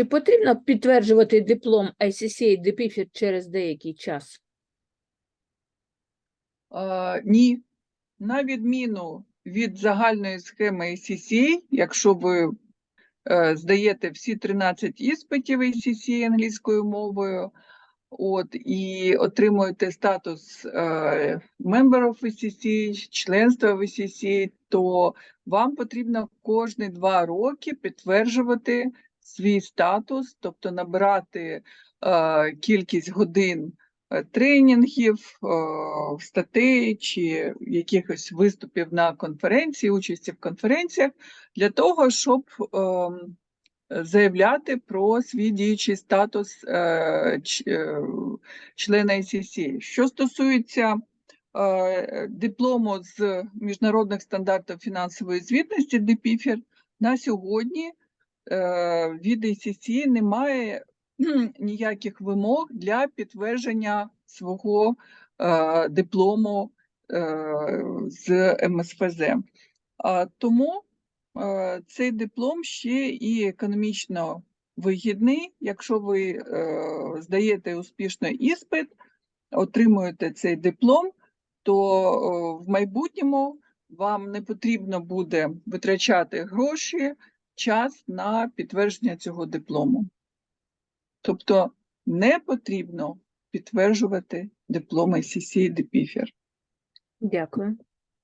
Чи потрібно підтверджувати диплом ICCA DPFIR через деякий час? Е, Ні, на відміну від загальної схеми ACCA, якщо ви е, здаєте всі 13 іспитів ACCA англійською мовою, от, і отримуєте статус е, member of ACCA, членства в ACCA, то вам потрібно кожні два роки підтверджувати свій статус, тобто набирати е, кількість годин е, тренінгів, е, статей чи якихось виступів на конференції, участі в конференціях, для того, щоб ем, заявляти про свій діючий статус е, е, члена ICC. Що стосується е, диплому з міжнародних стандартів фінансової звітності DPFIR, на сьогодні е, від ICC немає ніяких вимог для підтвердження свого е, диплому е, з МСФЗ. Тому е, цей диплом ще і економічно вигідний. Якщо ви е, здаєте успішно іспит, отримуєте цей диплом, то е, в майбутньому вам не потрібно буде витрачати гроші, час на підтвердження цього диплому. Тобто не потрібно підтверджувати дипломи CC і DPFIR. Дякую.